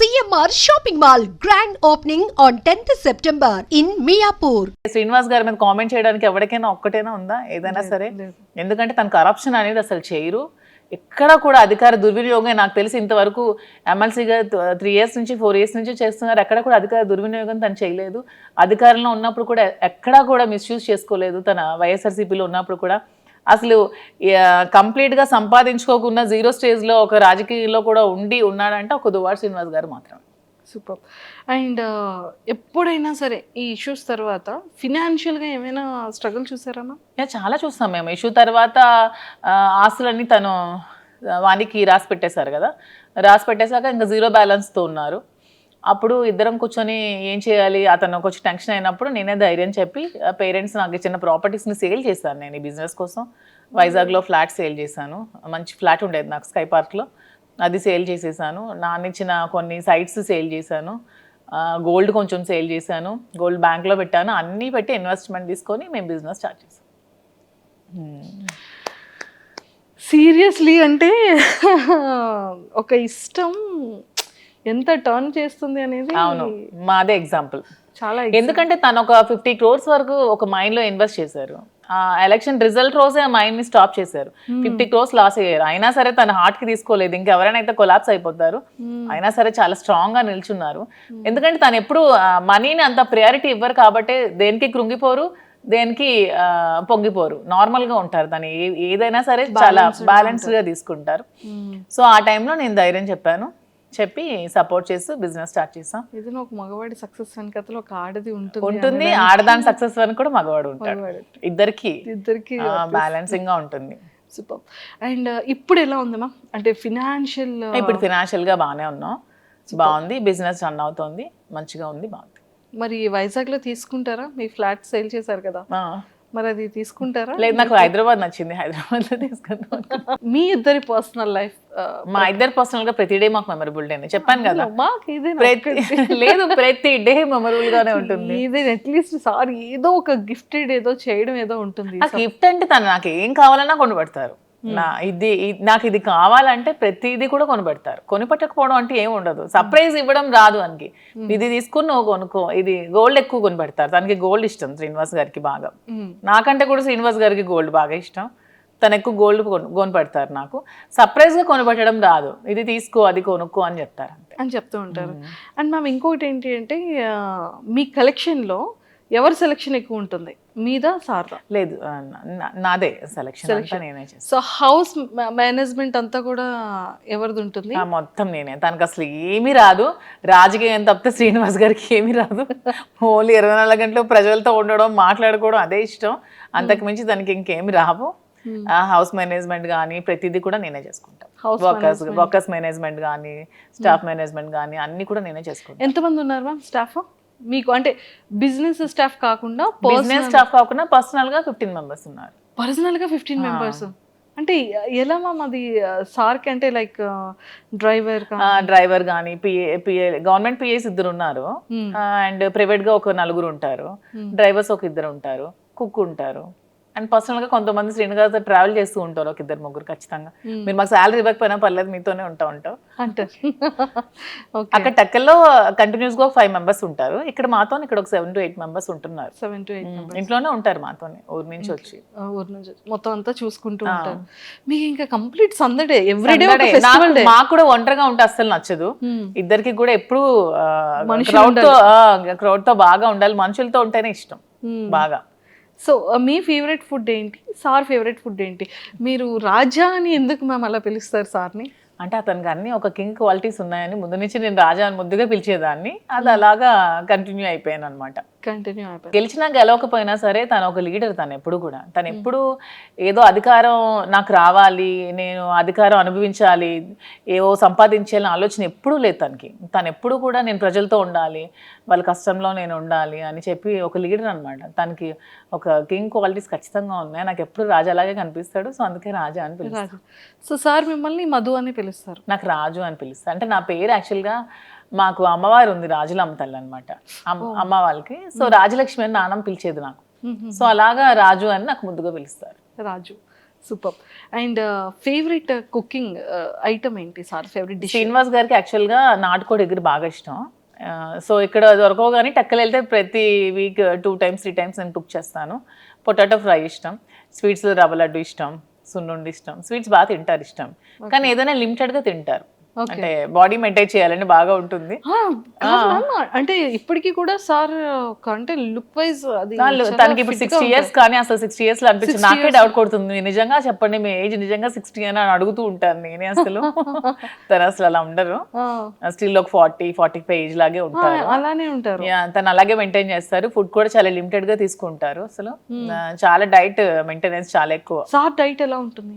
CMR shopping mall grand opening on 10th September in Miyapur Srinivas గారి మీద comment చేయడానికి ఎవరికైనా ఒక్కటైనా ఉందా? ఏదైనా సరే? ఎందుకంటే తను కరప్షన్ అనేది అసలు చేయరు. ఎక్కడ కూడా అధికార దుర్వినియోగం నాకు తెలిసి ఇంతవరకు ఎమ్మెల్సీగా త్రీ ఇయర్స్ నుంచి ఫోర్ ఇయర్స్ నుంచి చేస్తున్నారు. ఎక్కడ కూడా అధికార దుర్వినియోగం తను చేయలేదు. అధికారంలో ఉన్నప్పుడు కూడా ఎక్కడా కూడా మిస్యూజ్ చేసుకోలేదు. తన వైఎస్ఆర్సీపీలో ఉన్నప్పుడు కూడా అసలు కంప్లీట్గా సంపాదించుకోకుండా జీరో స్టేజ్లో ఒక రాజకీయంలో కూడా ఉండి ఉన్నాడంటే ఒక దువార్ శ్రీనివాస్ గారు మాత్రమే సూపర్. అండ్ ఎప్పుడైనా సరే ఈ ఇష్యూస్ తర్వాత ఫినాన్షియల్గా ఏమైనా స్ట్రగుల్ చూసారమ్మా యా, చాలా చూస్తాం మేము. ఇష్యూ తర్వాత ఆస్తులన్నీ తను వానికి రాసి పెట్టేశారు కదా. రాసి పెట్టేశాక ఇంకా జీరో బ్యాలెన్స్తో ఉన్నారు. అప్పుడు ఇద్దరం కూర్చొని ఏం చేయాలి? అతను కొంచెం టెన్షన్ అయినప్పుడు నేనే ధైర్యం చెప్పి పేరెంట్స్ నాకు ఇచ్చిన ప్రాపర్టీస్ని సేల్ చేశాను నేను ఈ బిజినెస్ కోసం. వైజాగ్లో ఫ్లాట్ సేల్ చేశాను. మంచి ఫ్లాట్ ఉండేది నాకు స్కై పార్క్లో అది సేల్ చేసేసాను. నాన్న ఇచ్చిన కొన్ని సైట్స్ సేల్ చేశాను. గోల్డ్ కొంచెం సేల్ చేశాను. గోల్డ్ బ్యాంక్లో పెట్టాను. అన్నీ పెట్టి ఇన్వెస్ట్మెంట్ తీసుకొని మేము బిజినెస్ స్టార్ట్ చేసాం సీరియస్లీ అంటే ఒక ఇష్టం ఎంత టర్న్ చేస్తుంది అనేది అవును. మాదే ఎగ్జాంపుల్ చాలా ఎందుకంటే తను ఒక ఫిఫ్టీ క్రోర్స్ వరకు ఒక మైండ్లో ఇన్వెస్ట్ చేశారు. ఆ ఎలక్షన్ రిజల్ట్ రోజే ఆ మైండ్ని స్టాప్ చేశారు. ఫిఫ్టీ క్రోర్స్ లాస్ అయ్యారు. అయినా సరే తన హార్ట్కి తీసుకోలేదు. ఇంకెవరైనా అయితే కొలాప్స్ అయిపోతారు. అయినా సరే చాలా స్ట్రాంగ్గా నిల్చున్నారు. ఎందుకంటే తను ఎప్పుడు మనీని అంత ప్రయారిటీ ఇవ్వరు కాబట్టి దేనికి కృంగిపోరు దేనికి పొంగిపోరు. నార్మల్గా ఉంటారు. తను ఏ- ఏదైనా సరే చాలా బ్యాలెన్స్డ్గా తీసుకుంటారు. సో ఆ టైంలో నేను ధైర్యం చెప్పాను. చెప్పి సపోర్ట్ చేస్తూ బిజినెస్ స్టార్ట్ చేసాం ఏదైనా ఒక మగవాడి సక్సెస్ వెనకతలో ఒక ఆడది ఉంటుంది ఉంటుంది ఆడదాని సక్సెస్ అని కూడా మగవాడు ఉంటాడు. ఇద్దరికి ఇద్దరికి బ్యాలెన్సింగ్గా ఉంటుంది. సూపర్ అండ్ ఇప్పుడు ఎలా ఉంది మ్యామ్ అంటే ఫినాన్షియల్ ఇప్పుడు ఫినాన్షియల్గా బాగానే ఉన్నాం. బాగుంది బిజినెస్ రన్ అవుతోంది మంచిగా ఉంది బాగుంది. మరి వైజాగ్లో తీసుకుంటారా? మీ ఫ్లాట్ సేల్ చేశారు కదా. మరి అది తీసుకుంటారా? లేదు నాకు హైదరాబాద్ నచ్చింది. హైదరాబాద్లో తీసుకుందాం. మీ ఇద్దరి పర్సనల్ లైఫ్ మా ఇద్దరు పర్సనల్గా ప్రతి డే మాకు మెమరబుల్ డే చెప్పాను కదా. మాకు ఇది లేదు ప్రతి డే మెమరబుల్ గానే ఉంటుంది. ఇది అట్లీస్ట్ సారీ ఏదో ఒక గిఫ్టెడ్ ఏదో చేయడం ఏదో ఉంటుంది గిఫ్ట్ అంటే తను నాకు ఏం కావాలన్నా కొనిపెడతారు నా ఇది నాకు ఇది కావాలంటే ప్రతిదీ కూడా కొనిపెడతారు. కొనిపెట్టకపోవడం అంటే ఏం ఉండదు. సర్ప్రైజ్ ఇవ్వడం రాదు అనికి. ఇది తీసుకుని నువ్వు కొనుక్కో. ఇది గోల్డ్ ఎక్కువ కొనిపెడతారు. తనకి గోల్డ్ ఇష్టం శ్రీనివాస్ గారికి బాగా. నాకంటే కూడా శ్రీనివాస్ గారికి గోల్డ్ బాగా ఇష్టం. తను ఎక్కువ గోల్డ్ కొనిపెడతారు నాకు. సర్ప్రైజ్గా కొనిపెట్టడం రాదు. ఇది తీసుకో అది కొనుక్కో అని చెప్తారు అని చెప్తూ ఉంటారు. అండ్ మ్యామ్ ఇంకొకటి ఏంటి అంటే మీ collection లో ఎవరి సెలెక్షన్ ఎక్కువ ఉంటుంది? మీద సార్దా? లేదు నాదే సెలెక్షన్ నేనే సో హౌస్ మేనేజ్మెంట్ అంతా కూడా ఎవరిది ఉంటుంది? ఆ, మొత్తం నేనే. తనకు అసలు ఏమీ రాదు. రాజకీయం తప్పితే శ్రీనివాస్ గారికి ఏమీ రాదు. ఓన్లీ ఇరవై నాలుగు గంటలు ప్రజలతో ఉండడం మాట్లాడుకోవడం అదే ఇష్టం. అంతకు మించి తనకి ఇంకేమి రావు. హౌస్ మేనేజ్మెంట్ కానీ ప్రతిదీ కూడా నేనే చేసుకుంటాను వర్కర్స్ వర్కర్స్ మేనేజ్మెంట్ కానీ స్టాఫ్ మేనేజ్మెంట్ కానీ అన్ని కూడా నేనే చేసుకుంటాను ఎంతమంది ఉన్నారు మ్యామ్? స్టాఫ్ మీకు అంటే బిజినెస్ స్టాఫ్ కాకుండా బిజినెస్ స్టాఫ్ కాకుండా పర్సనల్గా ఫిఫ్టీన్ మెంబర్స్ ఉన్నారు. పర్సనల్గా ఫిఫ్టీన్ మెంబర్స్ అంటే ఎలా మ్యామ్ అది సార్కి అంటే లైక్ డ్రైవర్ డ్రైవర్ కానీ పిఏ పిఏ గవర్నమెంట్ పిఏస్ ఇద్దరు ఉన్నారు. అండ్ ప్రైవేట్గా ఒక నలుగురు ఉంటారు. డ్రైవర్స్ ఒక ఇద్దరు ఉంటారు. కుక్ ఉంటారు. అండ్ పర్సనల్గా కొంతమంది శ్రీనివాస్ ట్రావెల్ చేస్తూ ఉంటారు ఒక ఇద్దరు ముగ్గురు ఖచ్చితంగా. మీరు మాకు శాలరీ ఇవ్వకపోయినా పర్లేదు మీతోనే ఉంటా ఉంటాం. అంటారు అక్కడ టెక్కల్లో కంటిన్యూస్గా ఫైవ్ మెంబర్స్ ఉంటారు. ఇక్కడ మాతో ఇక్కడ ఒక సెవెన్ టు ఎయిట్ మెంబర్స్ ఉంటున్నారు. సెవెన్ టు ఎయిట్ ఇంట్లోనే ఉంటారు మాతోనే ఊరి నుంచి వచ్చి. ఊరు నుంచి మొత్తం అంతా చూసుకుంటూ ఉంటారు. మీకు ఇంకా కంప్లీట్ సందడే ఎవ్రీడే మాకు కూడా ఒంటరిగా ఉంటే అస్సలు నచ్చదు. ఇద్దరికి కూడా ఎప్పుడు క్రౌడ్తో క్రౌడ్తో బాగా ఉండాలి. మనుషులతో ఉంటేనే ఇష్టం. బాగా. సో మీ ఫేవరెట్ ఫుడ్ ఏంటి? సార్ ఫేవరెట్ ఫుడ్ ఏంటి? మీరు రాజా అని ఎందుకు మేము అలా పిలుస్తారు సార్ని? అంటే అతనికి అన్ని ఒక కింగ్ క్వాలిటీస్ ఉన్నాయని ముందు నుంచి నేను రాజా అని ముద్దుగా పిలిచేదాన్ని. అది అలాగా కంటిన్యూ అయిపోయాను అనమాట కంటిన్యూ అయిపోయింది. గెలిచినా గెలవకపోయినా సరే తను ఒక లీడర్ తను ఎప్పుడు కూడా. తను ఎప్పుడు ఏదో అధికారం నాకు రావాలి నేను అధికారం అనుభవించాలి ఏవో సంపాదించాలని ఆలోచన ఎప్పుడూ లేదు తనకి. తను ఎప్పుడు కూడా నేను ప్రజలతో ఉండాలి వాళ్ళ కష్టంలో నేను ఉండాలి అని చెప్పి ఒక లీడర్ అనమాట తనకి ఒక కింగ్ క్వాలిటీస్ ఖచ్చితంగా ఉన్నాయి. నాకు ఎప్పుడు రాజా అలాగే కనిపిస్తాడు. సో అందుకే రాజా అని పిలుస్తాను రాజు సో సార్ మిమ్మల్ని మధు అని పిలుస్తారు. నాకు రాజు అని పిలుస్తాను అంటే నా పేరు యాక్చువల్గా మాకు అమ్మవారు ఉంది రాజుల అమ్మతల్లి అనమాట అమ్మ వాళ్ళకి. సో రాజలక్ష్మి అని నాన్నమ్మ పిలిచేది నాకు. సో అలాగా రాజు అని నాకు ముద్దుగా పిలుస్తారు. Raju. Super. And favourite cooking item uh, ఏంటి సార్? ఫేవరెట్ డిష్ శ్రీనివాస్ గారికి యాక్చువల్గా నాటుకోడి ఎగురు బాగా ఇష్టం. సో ఇక్కడ దొరకవు కానీ టక్కలు వెళ్తే ప్రతి week two times three times నేను కుక్ చేస్తాను. పొటాటో ఫ్రై ఇష్టం. స్వీట్స్లో రవ్వ లడ్డు ఇష్టం. సున్నుండి ఇష్టం. స్వీట్స్ బాగా తింటారు ఇష్టం. కానీ ఏదైనా లిమిటెడ్గా తింటారు. అంటే బాడీ మెయింటైన్ చేయాలని బాగా ఉంటుంది. అంటే ఇప్పటికీ కూడా సార్ అంటే లుక్ వైజ్ అది తనకి ఇప్పుడు సిక్స్టీ ఇయర్స్. కానీ అసలు సిక్స్టీ ఇయర్స్లో అనిపించింది. 60 నాకే. డౌట్ కొడుతుంది. నిజంగా చెప్పండి మీ ఏజ్ నిజంగా సిక్స్టీ అని అని అడుగుతూ ఉంటాను నేనే అసలు. తను అసలు అలా ఉండరు. స్టిల్ ఒక ఫార్టీ ఫార్టీ ఫైవ్ ఏజ్ లాగే ఉంటారు. అలానే ఉంటారు. తను అలాగే మెయింటైన్ చేస్తారు. ఫుడ్ కూడా చాలా లిమిటెడ్గా తీసుకుంటారు అసలు. ఆ, చాలా డైట్ మెయింటెనెన్స్ చాలా ఎక్కువ. సార్ డైట్ ఎలా ఉంటుంది?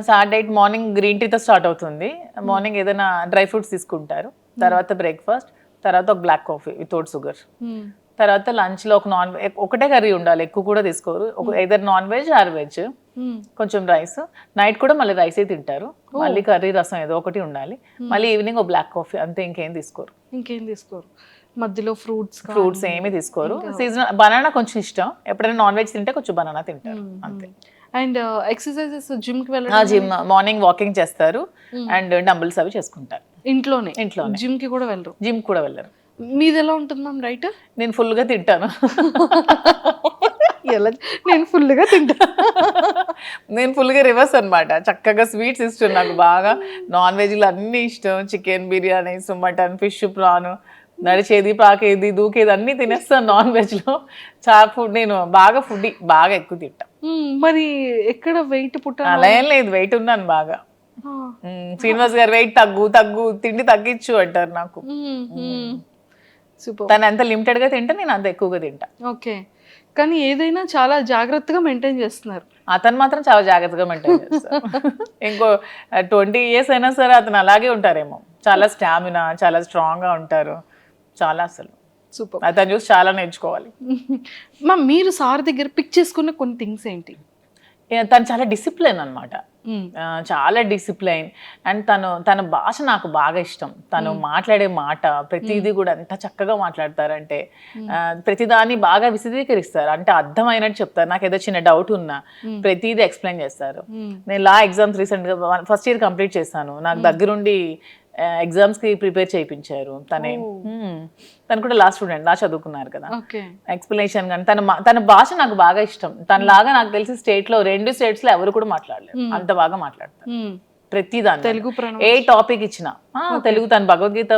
సార్ డైట్ మార్నింగ్ గ్రీన్ టీతో స్టార్ట్ అవుతుంది. మార్నింగ్ ఏదైనా డ్రై ఫ్రూట్స్ తీసుకుంటారు. తర్వాత బ్రేక్ఫాస్ట్ తర్వాత ఒక black coffee without sugar. Hmm. తర్వాత లంచ్లో ఒక నాన్ ఒకటే కర్రీ ఉండాలి. ఎక్కువ కూడా తీసుకోరు. Either non veg or veg Hmm. కొంచెం రైస్. నైట్ కూడా మళ్ళీ రైసే తింటారు. మళ్ళీ కర్రీ రసం ఏదో ఒకటి ఉండాలి. మళ్ళీ ఈవినింగ్ ఒక బ్లాక్ కాఫీ అంతే ఇంకేం తీసుకోరు. ఇంకేం తీసుకోరు. మధ్యలో ఫ్రూట్స్ ఫ్రూట్స్ ఏమీ తీసుకోరు. సీజనల్ బనానా కొంచెం ఇష్టం. ఎప్పుడైనా నాన్ వెజ్ తింటే కొంచెం బనానా తింటారు. అంతే. అండ్ ఎక్సర్సైజెస్ జిమ్కి వెళ్ళడం జిమ్ మార్నింగ్ వాకింగ్ చేస్తారు. అండ్ డంబుల్స్ అవి చేసుకుంటారు. ఇంట్లోనే? ఇంట్లోనే. జిమ్కి కూడా వెళ్ళరు? జిమ్ కూడా వెళ్ళరు. మీది ఎలా ఉంటుంది మ్యామ్ రైట్? నేను full గా తింటాను. ఎలా నేను ఫుల్గా తింటా. నేను ఫుల్గా రివర్స్ అన్నమాట. చక్కగా స్వీట్స్ ఇష్టం నాకు బాగా. నాన్ వెజ్లు అన్నీ ఇష్టం. Chicken biryanis mutton fish prawn నడిచేది పాకేది దూకేది అన్నీ తినేస్తాను నాన్ వెజ్లో చాలా ఫుడ్ నేను బాగా ఫుడ్ బాగా ఎక్కువ తింటా. మరి ఎక్కడ వెయిట్ పుట్ట అలా ఏం లేదు వెయిట్ ఉన్నాను బాగా. శ్రీనివాస్ గారు వెయిట్ తగ్గు తగ్గు తిండి తగ్గించు అంటారు నాకు. సూపర్. తను ఎంత లిమిటెడ్గా తింటే నేను అంత ఎక్కువగా తింటా. ఓకే. కానీ ఏదైనా చాలా జాగ్రత్తగా మెయింటైన్ చేస్తున్నారు. అతను మాత్రం చాలా జాగ్రత్తగా మెయింటైన్ చేస్తారు. ఇంకో ట్వంటీ ఇయర్స్ అయినా సరే అతను అలాగే ఉంటారేమో. చాలా స్టామినా చాలా స్ట్రాంగ్గా ఉంటారు. చాలా అసలు. సూపర్ అతను చూసి చాలా నేర్చుకోవాలి. మా మీరు సార్ దగ్గర పిక్ చేసుకున్న కొన్ని థింగ్స్ ఏంటి? తను చాలా డిసిప్లిన్ అనమాట మ్మ్. చాలా డిసిప్లైన్ అండ్ తను తన భాష నాకు బాగా ఇష్టం. తను మాట్లాడే మాట ప్రతిదీ కూడా ఎంత చక్కగా మాట్లాడతారంటే ప్రతిదాన్ని బాగా విశదీకరిస్తారు. అంటే అర్థమైనట్టు చెప్తారు. నాకు ఏదో చిన్న డౌట్ ఉన్నా ప్రతిదీ ఎక్స్ప్లెయిన్ చేస్తారు. నేను లా ఎగ్జామ్స్ రీసెంట్గా ఫస్ట్ ఇయర్ కంప్లీట్ చేశాను. నాకు దగ్గరుండి ఎగ్జామ్స్కి ప్రిపేర్ చేయించారు. తనే. తను కూడా లా స్టూడెంట్ లా చదువుకున్నారు కదా. ఎక్స్ప్లెనేషన్ కానీ తన తన భాష నాకు బాగా ఇష్టం. తన లాగా నాకు తెలిసి స్టేట్లో రెండు స్టేట్స్లో ఎవరు కూడా మాట్లాడలేరు. అంత బాగా మాట్లాడతారు. ప్రతి దాన్ని. తెలుగు ఏ టాపిక్ ఇచ్చినా. తెలుగు తన భగవద్గీత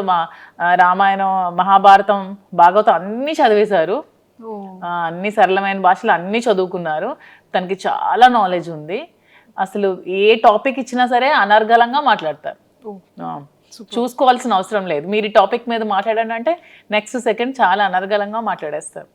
రామాయణం మహాభారతం భాగవతం అన్ని చదివేశారు. అన్ని సరళమైన భాషలు అన్ని చదువుకున్నారు. తనకి చాలా నాలెడ్జ్ ఉంది. అసలు ఏ టాపిక్ ఇచ్చినా సరే అనర్గళంగా మాట్లాడతారు. చూసుకోవాల్సిన అవసరం లేదు. మీరు ఈ టాపిక్ మీద మాట్లాడండి అంటే నెక్స్ట్ సెకండ్ చాలా అనర్గళంగా మాట్లాడేస్తారు.